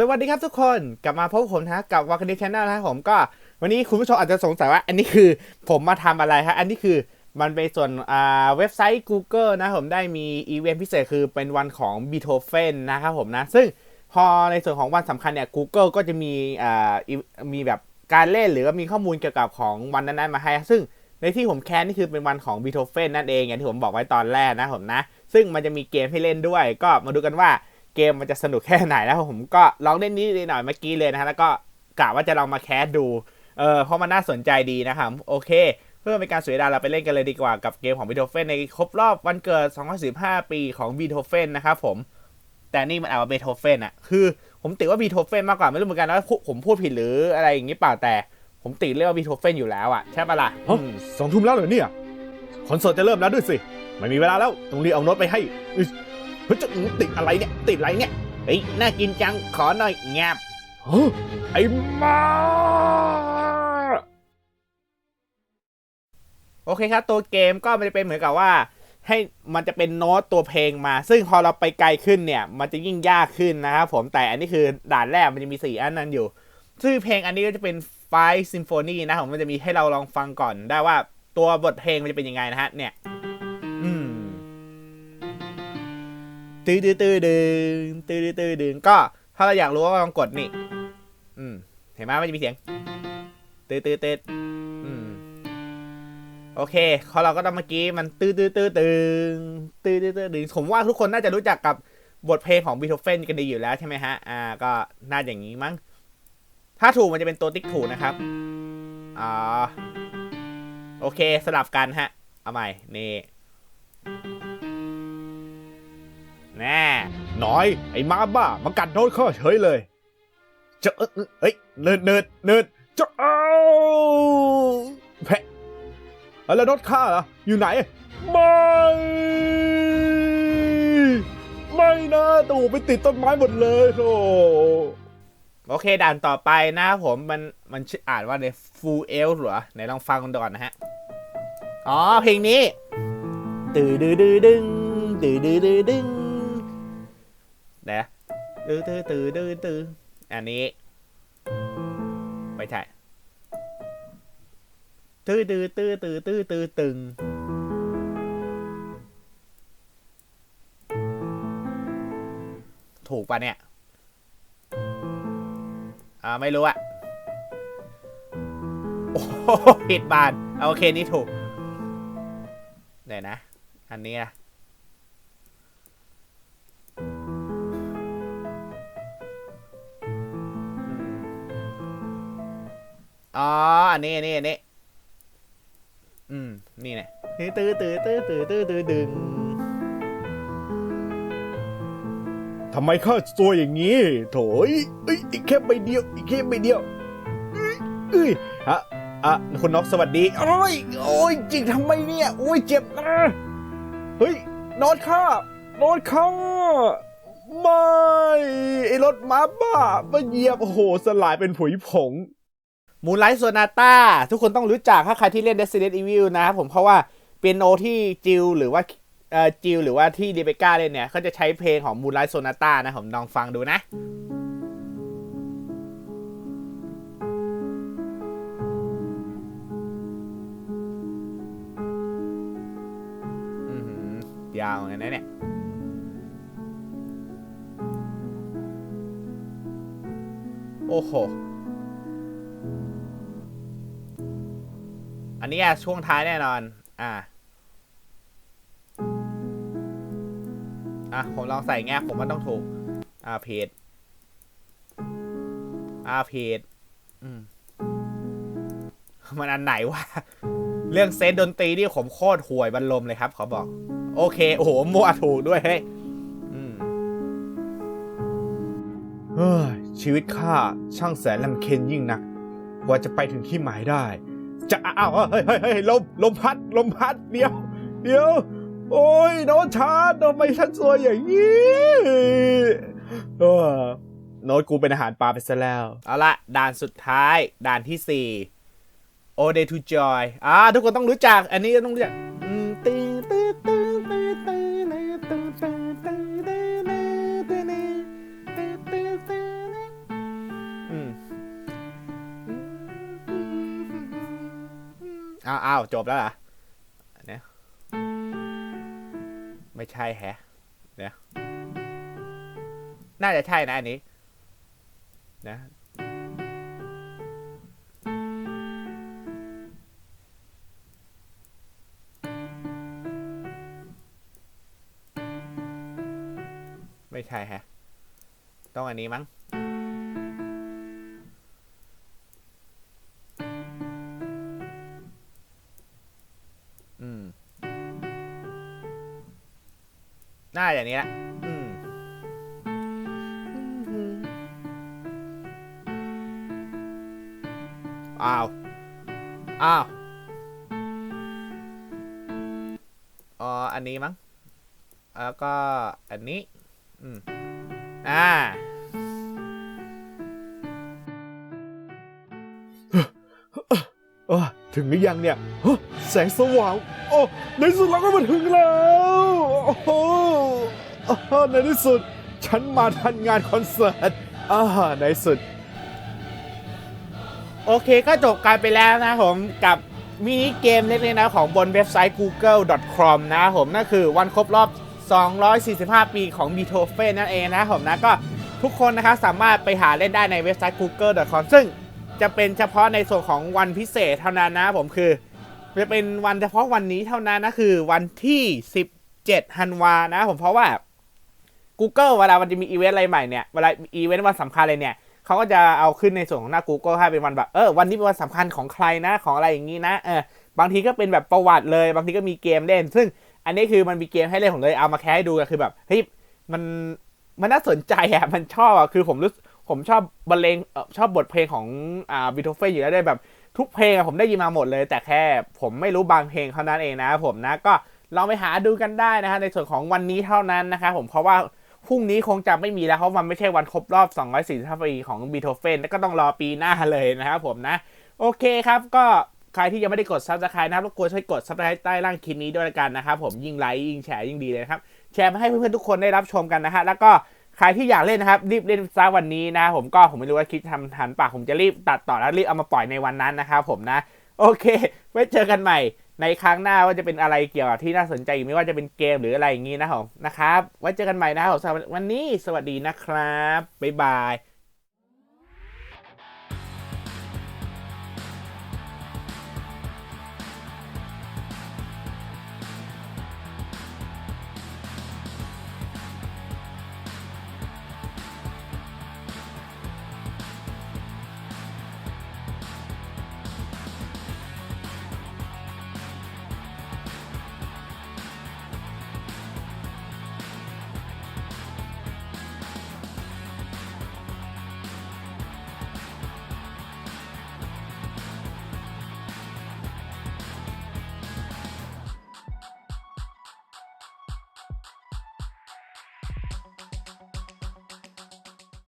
สวัสดีครับทุกคนกลับมาพบผมนะกับวาคดีชแนลนะผมก็วันนี้คุณผู้ชมอาจจะสงสัยว่า อันนี้คือผมมาทำอะไรครับอันนี้คือมันเป็นส่วนอ่าเว็บไซต์ Google นะผมได้มีอีเวนต์พิเศษคือเป็นวันของบีโ o เฟนนะครับผมนะ ซึ่งพอในส่วนของวันสำคัญเนี่ย Google ก็จะมีอ่ามีแบบการเล่นหรือว่ามีข้อมูลเกี่ยวกับของวันนั้นๆมาให้ ซึ่งในที่ผมแคสนี่คือเป็นวันของบีโ o เฟนนั่นเองอย่างที่ผมบอกไว้ตอนแรกนะผมนะ ซึ่งมันจะมีเกมให้เล่นด้วย ก็มาดูกันว่า เกมมันจะสนุกแค่ไหนแล้วผมก็ลองเล่นนิดหน่อยเมื่อกี้เลยนะฮะแล้วก็กะว่าจะลองมาแคสดูเออเพราะมันน่าสนใจดีนะครับโอเค เพื่อเป็นการสวยดาเราไปเล่นกันเลยดีกว่ากับเกมของบีโธเฟนในครบรอบวันเกิด 2015 ปีของบีโธเฟนนะครับผม แต่นี่มันเอาว่าบีโธเฟนอะคือ ผมติว่าบีโธเฟนมากกว่าไม่รู้เหมือนกันว่าผมพูดผิดหรืออะไรอย่างนี้เปล่าแต่ ผมติเรียกว่าบีโธเฟนอยู่แล้วอะใช่ปะล่ะฮะอืมสองทุ่มแล้วเหรอเนี่ยคอนเสิร์ตจะเริ่มแล้วด้วยสิไม่มีเวลาแล้วต้องรีบเอาโน้ตไปให้อึ๊ย เฮ้ยจะติดอะไรเนี่ย ติดอะไรเนี่ยเฮ้ยน่ากินจังขอหน่อยแงบฮะไอ้มาโอเคครับ ตัวเกมก็มันจะเป็นเหมือนกับว่า ให้มันจะเป็นโน้ตตัวเพลงมา ซึ่งพอเราไปไกลขึ้นเนี่ย มันจะยิ่งยากขึ้นนะครับผมแต่อันนี้คือด่านแรกมันจะมี 4 อันนั้นอยู่ชื่อเพลงอันนี้ก็จะเป็นไฟซิมโฟนีนะผมมันจะมีให้เราลองฟังก่อนได้ว่าตัวบทเพลงมันจะเป็นยังไงนะฮะเนี่ย ตื้อตื้อตื้อดึงตื้อตื้อตื้อดึงก็ถ้าเราอยากรู้ก็ลองกดนี่อืมเห็นไหมมันจะมีเสียงตื้อตื้อตื้ออืมโอเคพอเราก็ต้องเมื่อกี้มันตื้อตื้อตื้อตึงตื้อตื้อตื้อตึงผมว่าทุกคนน่าจะรู้จักกับบทเพลงของบีโธเฟนกันดีอยู่แล้วใช่ไหมฮะ อ่า ก็น่าอย่างนี้มั้ง ถ้าถูกมันจะเป็นตัวติ๊กถูกนะครับ อ่า โอเค สลับกันฮะ เอาใหม่ นี่ แน่น้อย ไอ้มาบ้ามากัดโน้ตข้อเฉยเลย จะเอ้ยเอ้ยเนิร์ดเนิร์ดเนิร์ดจะเอาแพะแล้วโน้ตข้าล่ะอยู่ไหน ไม่ ไม่นะตู่ไปติดต้นไม้หมดเลยโธ่โอเคด่านต่อไปนะครับผมมันมันชื่ออ่านว่าใน full elf เหรอไหนลองฟังกันก่อนนะฮะ อ๋อ เพลงนี้ ตื่ดื้อดื้อดึงตื่ดื้อดื้อดึง นะตื่อตื่อตื่อดื้อตื่ออันนี้ ไม่ใช่ตื้อตื้อตื้อตื้อตื้อตื้อตึงถูกปะเนี่ย อ่า ไม่รู้อะโอ้โหผิดบานเอาโอเค นี่ถูกเดี๋ยวนะ อันนี้นะ อ๋อ อันนี้อันนี้อันนี้ อืม นี่แหละตื้อตื้อตื้อตื้อตื้อตื้อตื้อดึงทำไมข้าตัวอย่างนี้ โถยเอ้ยอีกแค่ใบเดียว อีกแค่ใบเดียวเอ้ยเอ้ยฮะอะคุณน็อกสวัสดี โอ้ย โอ้ยจิกทำไมเนี่ย โอ้ย เจ็บนะเฮ้ยนอตข้านอตข้าไม่ไอ้รถม้าบ้ามาเหยียบโอ้โห สลายเป็นผุยผง มูนไลท์โซนาต้าทุกคนต้องรู้จักถ้าใครที่เล่น Resident Evil นะครับผมเพราะว่าเปียโนที่จิลหรือว่าเอ่อจิลหรือว่าที่เดเบก้าเล่นเนี่ยเขาจะใช้เพลงของมูนไลท์โซนาต้านะผมลองฟังดูนะอือหือยาวขนกันนะเนี่ย โอ้โห อันนี้อะช่วงท้ายแน่นอน อ่าอะผมลองใส่แง่ผมว่าต้องถูก อ่าเพจอ่าเพจอืมมันอันไหนวะ เรื่องเซตดนตรีนี่ผมโคตรห่วยบรรลมเลยครับ ขอบอก โอเค โอ้โหมั่วถูกด้วยเฮ้ยอืมเฮ้ยชีวิตข้าช่างแสนลำเค็ญยิ่งนัก กว่าจะไปถึงที่หมายได้ จะอ้าวเฮ้ยเฮ้ยลมลมพัดลมพัดเดี๋ยว เดี๋ยว โอ้ยโน้ตชาทำไมฉันสวยอย่างนี้โน้ตกูเป็นอาหารปลาไปซะแล้ว เอาละด่านสุดท้าย ด่านที่สี่ O Day to Joy อ่าทุกคนต้องรู้จัก อันนี้ต้องรู้จัก จบแล้วเหรออันเนี้ยไม่ใช่แฮะเนี่ยน่าจะใช่นะอันนี้นะไม่ใช่แฮะ ต้องอันนี้มั้ง น่าอย่างนี้ละอืมอ้าว อ้าว อ๋อ อันนี้มั้ง แล้วก็อันนี้ อืม อ่า เออถึงหรือยังเนี่ยฮะแสงสว่าง โอ้ ในที่สุดเราก็มาถึงแล้ว โอ้โหอ่า ในที่สุด ฉันมาทันงานคอนเสิร์ตอ่าในที่สุด โอเคก็จบกันไปแล้วนะผมกับมินิเกมเล็กๆนะของบนเว็บไซต์ google.com นะผมนั่นคือวันครบรอบ 245 ปีของบีโธเฟนนั่นเองนะผมนะก็ทุกคนนะครับสามารถไปหาเล่นได้ในเว็บไซต์ google.com ซึ่งจะเป็นเฉพาะในส่วนของวันพิเศษเท่านั้นนะผมคือ จะเป็นวันเฉพาะวันนี้เท่านั้นนะคือวันที่ 17ธันวานะผมเพราะว่า Google เวลามันจะมีอีเวนต์อะไรใหม่เนี่ย เวลาอีเวนต์วันสำคัญเลยเนี่ยเขาก็จะเอาขึ้นในส่วนของหน้า Google ให้เป็นวันแบบเออวันนี้เป็นวันสำคัญของใครนะของอะไรอย่างนี้นะเออบางทีก็เป็นแบบประวัติเลย บางทีก็มีเกมเล่น ซึ่งอันนี้คือมันมีเกมให้เล่นผมเลยเอามาแค่ให้ดูก็คือแบบเฮ้ยมันมันน่าสนใจอะมันชอบอะคือผมรู้สึกผมชอบบรรเลงเออชอบบทเพลงของอ่าบิโทเฟนอยู่แล้วได้วยแบบทุกเพลงอะผมได้ยินมาหมดเลย แต่แค่ผมไม่รู้บางเพลงเท่านั้นเองนะผมนะก็ลองไปหาดูกันได้นะฮะในส่วนของวันนี้เท่านั้นนะครับผมเพราะว่า พรุ่งนี้คงจะไม่มีแล้วเพราะมันไม่ใช่วันครบรอบ 245 ปีของบีโธเฟนแล้วก็ต้องรอปีหน้าเลยนะครับผมนะ โอเคครับก็ใครที่ยังไม่ได้กด subscribe นะครับรบกวนช่วยกด subscribe ใต้ล่างคลิปนี้ด้วยกันนะครับผมยิ่งไลค์ยิ่งแชร์ยิ่งดีเลยนะครับแชร์มาให้เพื่อนๆทุกคนได้รับชมกันนะฮะแล้วก็ใครที่อยากเล่นนะครับรีบเล่นซะวันนี้นะผมก็ผมไม่รู้ว่าคลิปทำทันปากผมจะรีบตัดต่อแล้วรีบเอามาปล่อยในวันนั้นนะครับผมนะ โอเค ไว้เจอกันใหม่ ในครั้งหน้าว่าจะเป็นอะไรเกี่ยวกับที่น่าสนใจไม่ว่าจะเป็นเกมหรืออะไรอย่างนี้นะครับนะครับ ไว้เจอกันใหม่นะครับวันนี้สวัสดีนะครับบ๊ายบาย